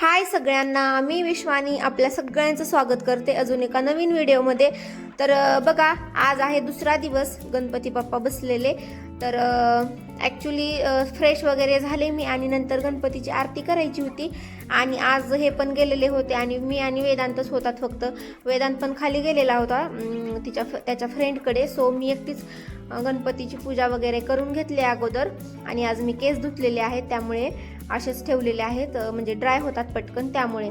हाय सगळ्यांना मी विश्वानी आपल्या सगळ्यांचं स्वागत करते अजून एका नवीन व्हिडिओमध्ये. तर बघा आज आहे दुसरा दिवस गणपती बाप्पा बसलेले. तर ॲक्च्युली फ्रेश वगैरे झाले मी आणि नंतर गणपतीची आरती करायची होती. आणि आज हे पण गेलेले होते आणि मी आणि वेदांतच होतात फक्त. वेदांत पण खाली गेलेला होता तिच्या त्याच्या फ्रेंडकडे सो मी एकटीच गणपतीची पूजा वगैरे करून घेतली अगोदर. आणि आज मी केस धुतलेले आहेत त्यामुळे असेच ठेवलेले आहेत म्हणजे ड्राय होतात पटकन त्यामुळे.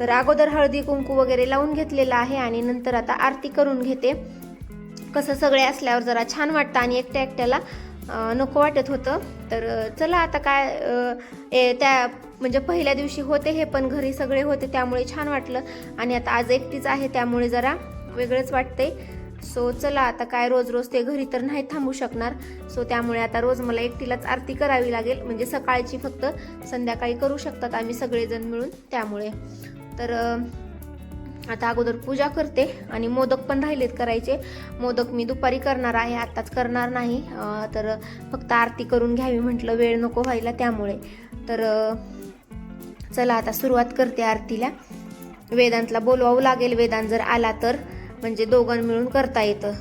तर अगोदर हळदी कुंकू वगैरे लावून घेतलेलं आहे आणि नंतर आता आरती करून घेते. कसं सगळे असल्यावर जरा छान वाटतं आणि एकट्या एकट्याला नको वाटत होतं. तर चला आता काय ए, त्या म्हणजे पहिल्या दिवशी होते हे पण घरी सगळे होते त्यामुळे छान वाटलं. आणि आता आज एकटीच आहे त्यामुळे जरा वेगळंच वाटतंय. सो चला आता काय रोज रोज ते घरी तर नाही थांबू शकणार. सो त्यामुळे आता रोज मला एकटीलाच आरती करावी लागेल. म्हणजे सकाळची फक्त संध्याकाळी करू शकतात आम्ही सगळेजण मिळून त्यामुळे. तर आता अगोदर पूजा करते आणि मोदक पण राहिलेत करायचे. मोदक मी दुपारी करणार आहे आत्ताच करणार नाही. तर फक्त आरती करून घ्यावी म्हटलं वेळ नको व्हायला त्यामुळे. तर चला आता सुरुवात करते आरतीला. वेदांतला बोलवावं लागेल वेदांत जर आला तर. म्हणजे दोघां मिळून करता येतं.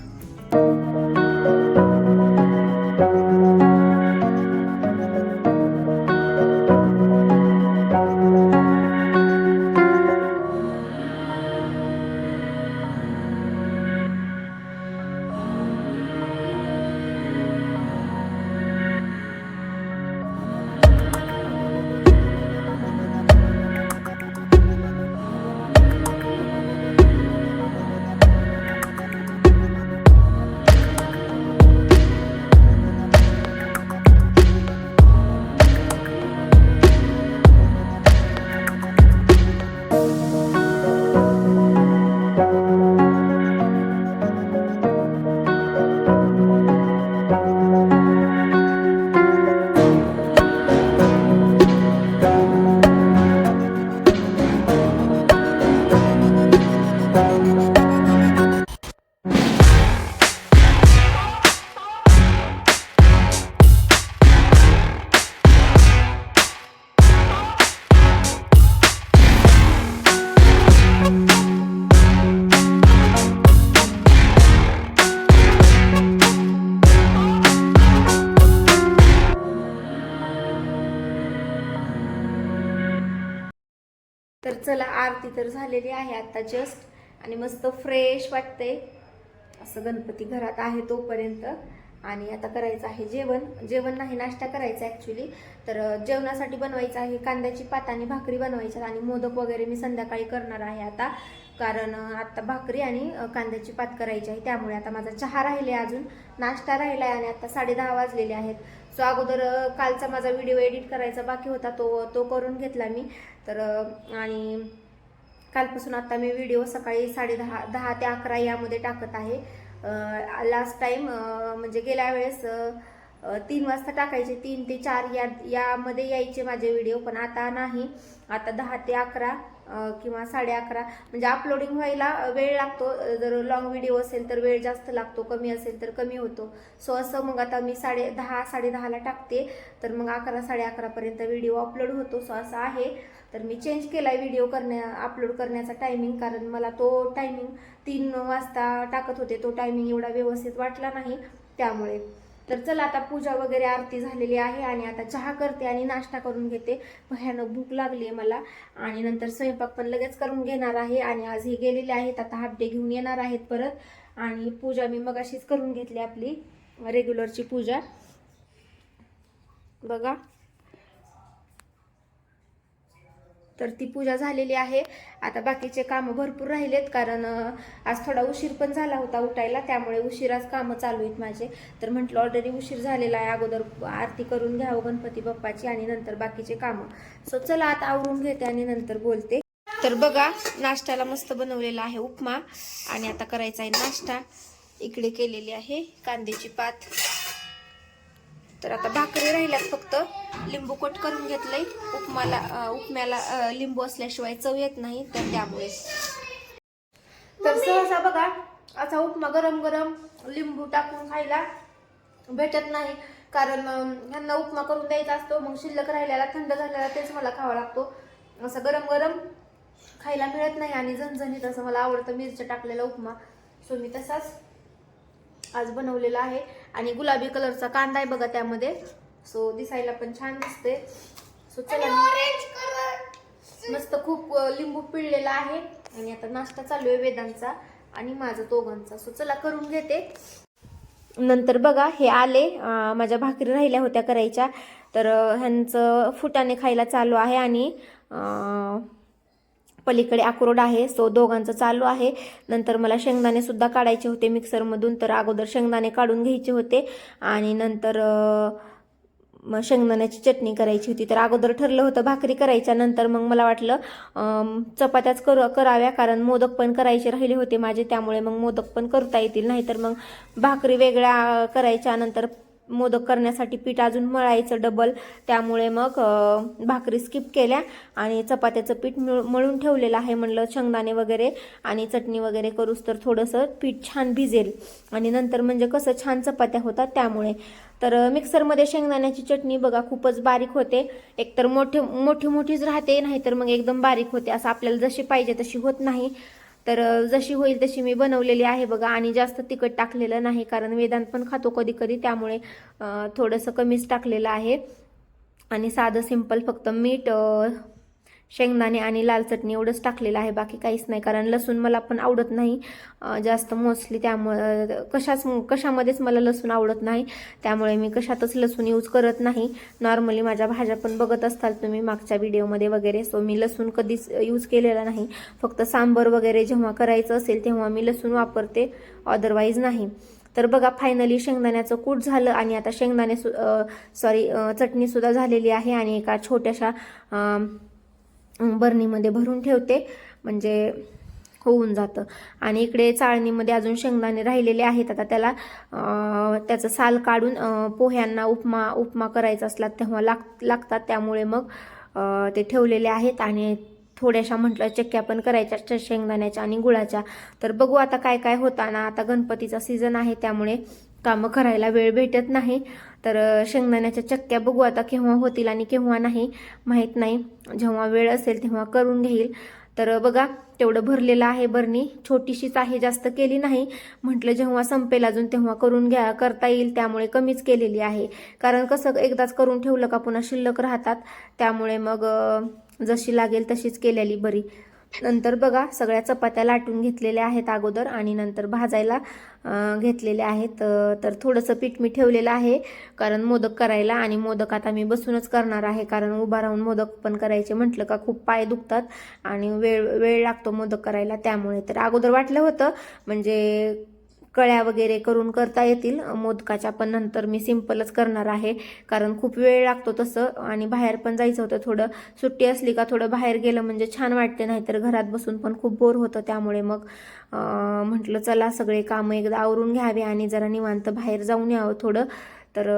आरती तर झालेली आहे आता जस्ट आणि मस्त फ्रेश वाटते असं गणपती घरात आहे तोपर्यंत. आणि आता करायचं आहे जेवण. जेवण नाही नाश्ता करायचा ॲक्च्युली तर जेवणासाठी बनवायचं आहे कांद्याची पात आणि भाकरी बनवायच्या आणि मोदक वगैरे मी संध्याकाळी करणार आहे आता. कारण आत्ता आता भाकरी आणि कांद्याची पात करायची आहे. त्यामुळे आता माझा चहा राहिले अजून. नाश्ता राहिला आहे आणि आता साडेदहा वाजलेले आहेत. सो अगोदर कालचा माझा व्हिडिओ एडिट करायचा बाकी होता. तो तो करून घेतला मी. तर आणि कालपासून आता मी व्हिडिओ सकाळी साडेदहा दहा ते अकरा यामध्ये टाकत आहे. लास्ट टाइम म्हणजे गेल्या वेळेस तीन वाजता टाकायचे तीन ते चार या यामध्ये यायचे माझे व्हिडिओ पण आता नाही. आता दहा ते अकरा किंवा साडे अकरा. म्हणजे अपलोडिंग व्हायला वेळ लागतो. जर लॉंग व्हिडिओ असेल तर वेळ जास्त लागतो कमी असेल तर कमी होतो. सो असं मग आता मी साडे दहा साडे दहाला टाकते. तर मग अकरा साडे अकरापर्यंत व्हिडिओ अपलोड होतो. सो असं आहे. तर मी चेंज केला आहे व्हिडिओ करण्या अपलोड करण्याचा टायमिंग कारण मला तो टायमिंग तीन वाजता टाकत होते. तो टायमिंग एवढा व्यवस्थित वाटला नाही त्यामुळे. तर चला आता पूजा वगैरे आरती झालेली आहे आणि आता चहा करते आणि नाश्ता करून घेते. भयानक भूक लागली आहे मला. आणि नंतर स्वयंपाक पण लगेच करून घेणार आहे आणि आज हे गेलेले आहेत. आता हाफ डे घेऊन येणार आहेत परत. आणि पूजा मी मग अशीच करून घेतली आपली रेग्युलरची पूजा. बघा. तर ती पूजा झालेली आहे. आता बाकीचे कामं भरपूर राहिलेत कारण आज थोडा उशीर पण झाला होता उठायला त्यामुळे उशीराच कामं चालू आहेत माझे. तर म्हटलं ऑलरेडी उशीर झालेला आहे. अगोदर आरती करून घ्यावं गणपती बाप्पाची आणि नंतर बाकीचे कामं. सो चला आता आवरून घेते आणि नंतर बोलते. तर बघा नाश्त्याला मस्त बनवलेला आहे उपमा. आणि आता करायचा आहे नाश्ता. इकडे केलेली आहे कांद्याची पात. तर आता भाकरी राहिल्यात फक्त. लिंबू कट करून घेतलंय. उपमाला उपम्याला लिंबू असल्याशिवाय चव येत नाही तर त्यामुळे. तर सहसा बघा असा उपमा गरम गरम लिंबू टाकून खायला भेटत नाही. कारण ह्यांना उपमा करून द्यायचा असतो मग शिल्लक राहिलेला थंड झालेला तेच मला खावा लागतो. असं गरम गरम खायला मिळत नाही आणि झणझणीत असं मला आवडतं मिरच्या टाकलेला उपमा. सो मी तसाच आज बनवलेला आहे. आणि गुलाबी कलरचा कांदा आहे बघा त्यामध्ये. सो दिसायला पण छान दिसते सो चला मस्त खूप लिंबू पिळलेला आहे. आणि आता नाश्ता चालू आहे वेदांचा आणि माझा दोघांचा. सो चला करून घेते. नंतर बघा हे आले माझ्या भाकरी राहिल्या होत्या करायच्या. तर ह्यांचं फुटाने खायला चालू आहे आणि पलीकडे अक्रोड आहे सो दोघांचं चालू आहे. नंतर मला शेंगदाणे सुद्धा काढायचे होते मिक्सरमधून तर अगोदर शेंगदाणे काढून घ्यायचे होते. आणि नंतर मग शेंगदाण्याची चटणी करायची होती. तर अगोदर ठरलं होतं भाकरी करायच्या नंतर मग मला वाटलं चपात्याच कर कराव्या कारण मोदक पण करायचे राहिले होते माझे. त्यामुळे मग मोदक पण करता येतील नाहीतर मग भाकरी वेगळ्या करायच्या नंतर मोदक करण्यासाठी पीठ अजून मळायचं डबल त्यामुळे मग भाकरी स्किप केल्या आणि चपात्याचं पीठ मळून ठेवलेलं आहे म्हणलं शेंगदाणे वगैरे आणि चटणी वगैरे करूस तर थोडंसं पीठ छान भिजेल. आणि नंतर म्हणजे कसं छान चपात्या होतात त्यामुळे. तर मिक्सरमध्ये शेंगदाण्याची चटणी बघा खूपच बारीक होते. एकतर मोठे मोठी मोठीच राहते नाहीतर मग एकदम बारीक होते. असं आपल्याला जशी पाहिजे तशी होत नाही. तर जशी होईल तशी मी बनवलेली आहे बघा. आणि जास्त तिखट टाकलेलं नाही कारण वेदांत पण खातो कधी कधी त्यामुळे थोडंसं कमीच टाकलेलं आहे. आणि साधं सिंपल फक्त मीठ शेंगदाणे आणि लाल चटणी एवढंच टाकलेलं आहे. बाकी काहीच नाही. कारण लसूण मला पण आवडत नाही. जास्त मोस्टली त्यामुळे कशाच कशामध्येच मला लसूण आवडत नाही. त्यामुळे मी कशातच लसूण यूज करत नाही. नॉर्मली माझ्या भाज्या पण बघत असताल तुम्ही मागच्या व्हिडिओमध्ये वगैरे. सो मी लसूण कधीच यूज केलेला नाही. फक्त सांबर वगैरे जेव्हा करायचं असेल तेव्हा मी लसूण वापरते. अदरवाईज नाही. तर बघा फायनली शेंगदाण्याचं कूट झालं आणि आता शेंगदाणे सु सॉरी चटणीसुद्धा झालेली आहे. आणि एका छोट्याशा बरणीमध्ये भरून ठेवते. म्हणजे होऊन जातं. आणि इकडे चाळणीमध्ये अजून शेंगदाणे राहिलेले आहेत. आता त्याला त्याचं साल काढून पोह्यांना उपमा उपमा करायचा असला तेव्हा लाग लागतात. त्यामुळे मग ते ठेवलेले आहेत. आणि थोड्याशा म्हटलं चक्क्या पण करायच्या शेंगदाण्याच्या आणि गुळाच्या. तर बघू आता काय काय होताना. आता गणपतीचा सीझन आहे त्यामुळे कामं करायला वेळ भेटत नाही. तर शेंगदाण्याच्या चक्क्या बघू आता केव्हा होतील आणि केव्हा नाही माहीत नाही. जेव्हा वेळ असेल तेव्हा करून घेईल. तर बघा तेवढं भरलेलं आहे बरणी. छोटीशीच आहे जास्त केली नाही. म्हटलं जेव्हा संपेल अजून तेव्हा करून घ्या करता येईल. त्यामुळे कमीच केलेली आहे. कारण कसं एकदाच करून ठेवलं का पुन्हा शिल्लक राहतात. त्यामुळे मग जशी लागेल तशीच केलेली बरी. नंतर बघा सगळ्या चपात्या लाटून घेतलेल्या आहेत अगोदर आणि नंतर भाजायला घेतलेले आहेत. तर थोडंसं पीठ मी ठेवलेलं आहे कारण मोदक करायला आणि मोदक आता मी बसूनच करणार आहे कारण उभा राहून मोदक पण करायचे म्हटलं का खूप पाय दुखतात आणि वेळ वेळ लागतो मोदक करायला त्यामुळे. तर अगोदर वाटलं होतं म्हणजे कळ्या वगैरे करून करता येतील. मोदकाच्या पण नंतर मी सिम्पलच करणार आहे. कारण खूप वेळ लागतो तसं. आणि बाहेर पण जायचं होतं थोडं. सुट्टी असली का थोडं बाहेर गेलं म्हणजे छान वाटते. नाहीतर घरात बसून पण खूप बोर होतं. त्यामुळे मग म्हटलं चला सगळे कामं एकदा आवरून घ्यावे आणि जरा निवांत बाहेर जाऊन यावं थोडं. तर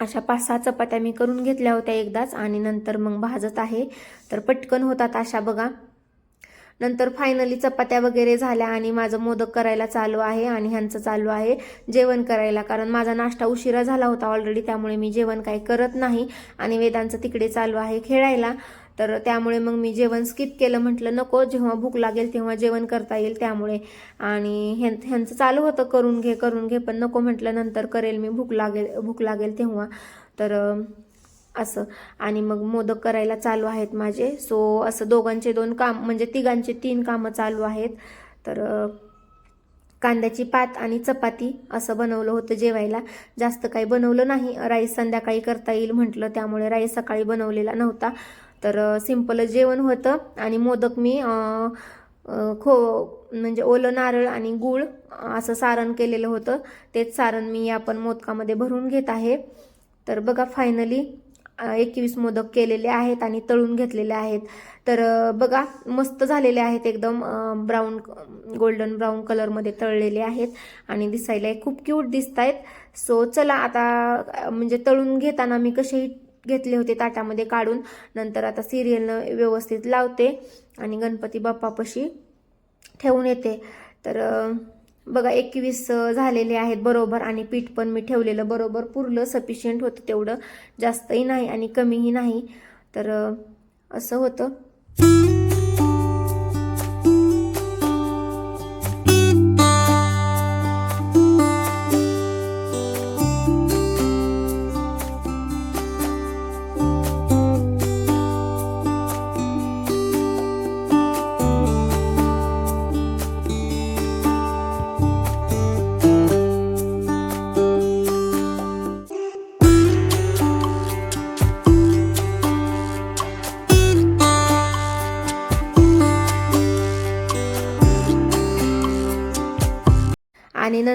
अशा पाच सहा चपात्या मी करून घेतल्या होत्या एकदाच. आणि नंतर मग भाजत आहे. तर पटकन होतात अशा बघा. नंतर फायनली चपात्या वगैरे झाल्या आणि माझं मोदक करायला चालू आहे आणि ह्यांचं चालू आहे जेवण करायला. कारण माझा नाश्ता उशिरा झाला होता ऑलरेडी त्यामुळे मी जेवण काही करत नाही आणि वेदांचं तिकडे चालू आहे खेळायला. तर त्यामुळे मग मी जेवण स्किप केलं. म्हटलं नको जेव्हा भूक लागेल तेव्हा जेवण करता येईल त्यामुळे. आणि ह्यां ह्यांचं चालू होतं करून घे करून घे पण नको. म्हटलं नंतर करेल मी भूक लागेल भूक लागेल तेव्हा. तर असं. आणि मग मोदक करायला चालू आहेत माझे. सो असं दोघांचे दोन काम म्हणजे तिघांचे तीन कामं चालू आहेत. तर कांद्याची पात आणि चपाती असं बनवलं होतं जेवायला. जास्त काही बनवलं नाही. राईस संध्याकाळी करता येईल म्हटलं त्यामुळे राईस सकाळी बनवलेला नव्हता. तर सिंपल जेवण होतं. आणि मोदक मी खो म्हणजे ओलं नारळ आणि गूळ असं सारण केलेलं होतं. तेच सारण मी आपण मोदकामध्ये भरून घेत आहे. तर बघा फायनली एकवीस मोदक केलेले आहेत आणि तळून घेतलेले आहेत. तर बघा मस्त झालेले आहेत एकदम ब्राऊन गोल्डन ब्राऊन कलरमध्ये तळलेले आहेत आणि दिसायला खूप क्यूट दिसत आहेत सो चला आता म्हणजे तळून घेताना मी कसेही घेतले होते ताटामध्ये काढून नंतर आता सिरियलनं व्यवस्थित लावते आणि गणपती बाप्पापाशी ठेवून येते. तर बघा एकवीस झालेले आहेत बरोबर आणि पीठ पण मी ठेवलेलं बरोबर. पुरलं सफिशियंट होतं तेवढं. जास्तही नाही आणि कमीही नाही. तर असं होतं.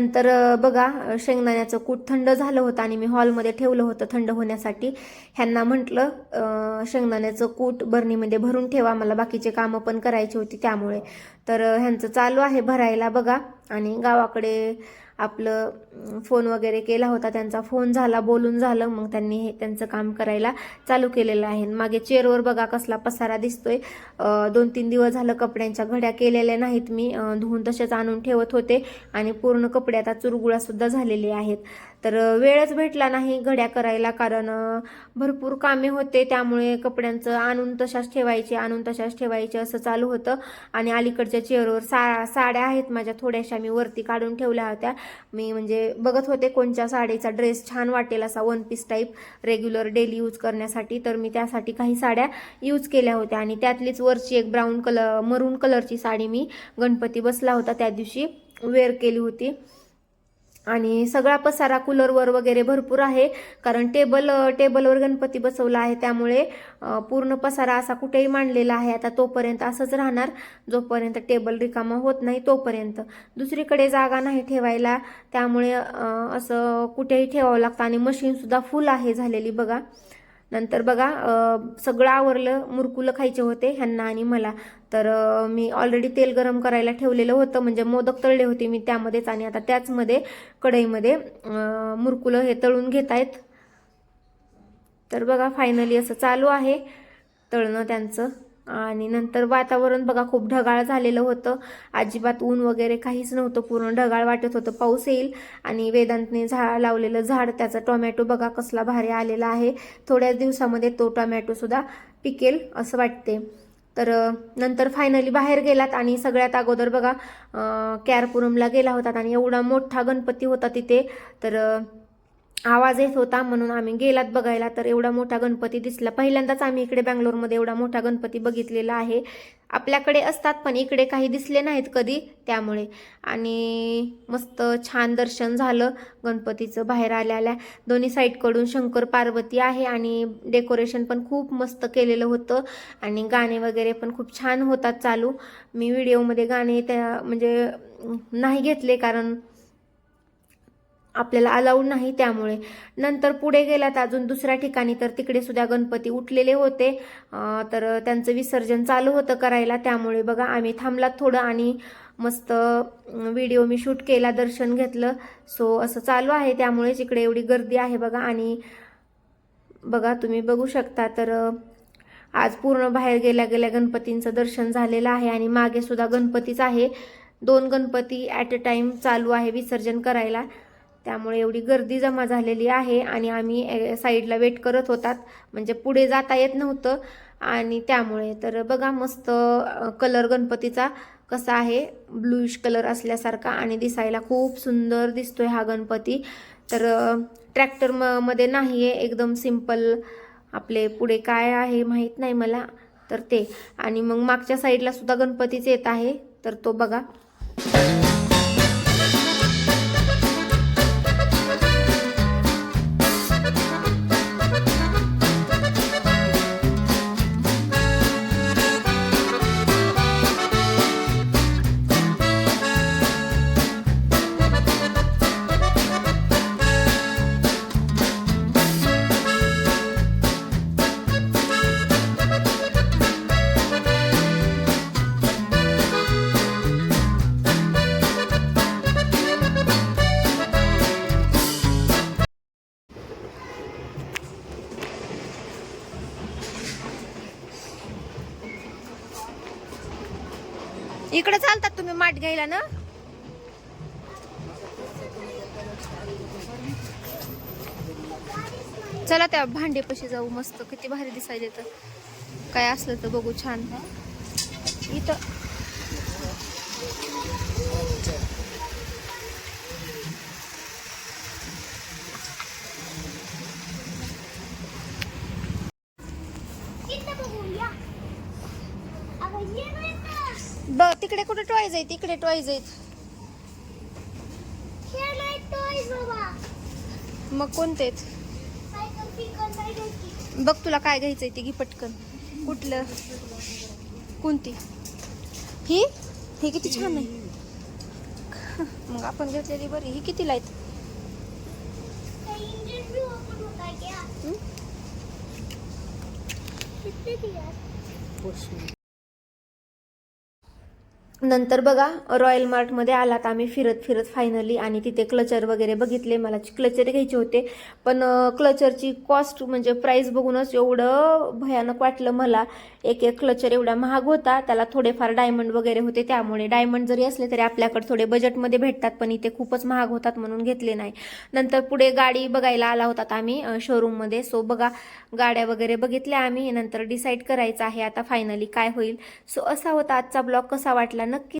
नंतर बघा शेंगदाण्याचं कूट थंड झालं होतं आणि मी हॉलमध्ये ठेवलं होतं थंड होण्यासाठी. ह्यांना म्हटलं शेंगदाण्याचं कूट बरणीमध्ये भरून ठेवा मला बाकीचे कामं पण करायची होती त्यामुळे. तर ह्यांचं चालू आहे भरायला बघा. आणि गावाकडे आपलं फोन वगैरे केला होता त्यांचा फोन झाला बोलून झालं मग त्यांनी हे त्यांचं काम करायला चालू केलेलं आहे. मागे चेअरवर बघा कसला पसारा दिसतोय. दोन तीन दिवस झालं कपड्यांच्या घड्या केलेल्या नाहीत मी. धुवून तसेच आणून ठेवत होते. आणि पूर्ण कपडे आता चुरगुळा सुद्धा झालेले आहेत. तर वेळच भेटला नाही घड्या करायला कारण भरपूर कामे होते. त्यामुळे कपड्यांचं आणून तशाच ठेवायचे आणून तशाच ठेवायचे असं चालू होतं. आणि अलीकडच्या चेअरवर सा साड्या आहेत माझ्या. थोड्याशा मी वरती काढून ठेवल्या होत्या. मी म्हणजे बघत होते कोणत्या साडीचा ड्रेस छान वाटेल असा one piece type regular daily use करण्यासाठी. तर मी त्यासाठी काही साड्या यूज केल्या होत्या. आणि त्यातलीच वरची एक ब्राऊन कलर मरून कलरची साडी मी गणपती बसला होता त्या दिवशी वेअर केली होती. आणि सगळा पसारा कूलरवर वगैरे भरपूर आहे. कारण टेबल टेबलवर गणपती बसवला आहे. त्यामुळे पूर्ण पसारा असा कुठेही मांडलेला आहे. आता तोपर्यंत असंच राहणार. जोपर्यंत टेबल रिकामा होत नाही तोपर्यंत. दुसरीकडे जागा नाही ठेवायला. त्यामुळे असं कुठेही ठेवावं लागतं. आणि मशीनसुद्धा फुल आहे झालेली बघा. नंतर बघा सगळं आवरलं मुरकुलं खायचे होते ह्यांना आणि मला. तर मी ऑलरेडी तेल गरम करायला ठेवलेलं होतं म्हणजे मोदक तळले होते मी त्यामध्येच आणि आता त्याचमध्ये कढईमध्ये मुरकुलं हे तळून घेत आहेत तर बघा फायनली असं चालू आहे तळणं त्यांचं. आणि नंतर वातावरण बघा खूप ढगाळ झालेलं होतं. अजिबात ऊन वगैरे काहीच नव्हतं पूर्ण ढगाळ वाटत होतं. पाऊस येईल आणि वेदांतने झाड लावलेलं झाड त्याचा टोमॅटो बघा कसला भारी आलेला आहे. थोड्याच दिवसामध्ये तो टोमॅटो सुद्धा पिकेल असं वाटते. तर नंतर फायनली बाहेर गेलात आणि सगळ्यात अगोदर बघा कॅरपुरमला गेला होता आणि एवढा मोठा गणपती होता तिथे. तर आवाज येत होता म्हणून आम्ही गेलात बघायला. तर एवढा मोठा गणपती दिसला. पहिल्यांदाच आम्ही इकडे बँगलोरमध्ये एवढा मोठा गणपती बघितलेला आहे. आपल्याकडे असतात पण इकडे काही दिसले नाहीत कधी त्यामुळे. आणि मस्त छान दर्शन झालं गणपतीचं बाहेर आल्याला दोन्ही साईडकडून शंकर पार्वती आहे आणि डेकोरेशन पण खूप मस्त केलेलं होतं. आणि गाणे वगैरे पण खूप छान होतात चालू. मी व्हिडिओमध्ये गाणे त्या म्हणजे नाही घेतले कारण आपल्याला अलाउड नाही त्यामुळे. नंतर पुढे गेलात अजून दुसऱ्या ठिकाणी तर तिकडे सुद्धा गणपती उठलेले होते. तर त्यांचं विसर्जन चालू होतं करायला. त्यामुळे बघा आम्ही थांबलात थोडं आणि मस्त व्हिडिओ मी शूट केला दर्शन घेतलं. सो असं चालू आहे. त्यामुळे इकडे एवढी गर्दी आहे बघा. आणि बघा तुम्ही बघू शकता. तर आज पूर्ण बाहेर गेल्या गेल्या गणपतींचं दर्शन झालेलं आहे. आणि मागे सुद्धा गणपतीच आहे. दोन गणपती ॲट अ टाईम चालू आहे विसर्जन करायला. त्यामुळे एवढी गर्दी जमा झालेली आहे आणि आम्ही साईडला वेट करत होतात. म्हणजे पुढे जाता येत नव्हतं. आणि त्यामुळे तर बघा मस्त कलर गणपतीचा कसा आहे. ब्लूइश कलर असल्यासारखा आणि दिसायला खूप सुंदर दिसतोय हा गणपती. तर ट्रॅक्टर म मध्ये नाही आहे एकदम सिंपल आपले पुढे काय आहे माहीत नाही मला. तर ते. आणि मग मागच्या साईडला सुद्धा गणपतीच येत आहे. तर तो बघा. इकडे चालतात तुम्ही माठ घ्यायला ना? चला त्या भांडेपाशी जाऊ मस्त. किती भारी दिसायला तर काय असलं तर बघू छान. इथं ब तिकडे कुठे टॉयज आहेत? तिकडे टॉयज आहेत. मग कोणते आहेत? बघ तुला काय घ्यायचंय ते घे पटकन. कुठलं? कोणती? ही? ही किती छान आहे. मग आपण घेतलेली बरी. ही कितीला आहेत? नंतर बघा रॉयल मार्टमध्ये आलात आम्ही फिरत फिरत फायनली आणि तिथे क्लचर वगैरे बघितले. मला क्लचर घ्यायचे होते. पण क्लचरची कॉस्ट म्हणजे प्राईस बघूनच एवढं भयानक वाटलं मला. एक एक क्लचर एवढा महाग होता. त्याला थोडेफार डायमंड वगैरे होते. त्यामुळे डायमंड जरी असले तरी आपल्याकडे थोडे बजेटमध्ये भेटतात पण इथे खूपच महाग होतात म्हणून घेतले नाही. नंतर पुढे गाडी बघायला आला होतात आम्ही शोरूममध्ये सो बघा गाड्या वगैरे बघितल्या आम्ही. नंतर डिसाईड करायचं आहे आता फायनली काय होईल. सो असा होता आजचा ब्लॉग कसा वाटला? नक्की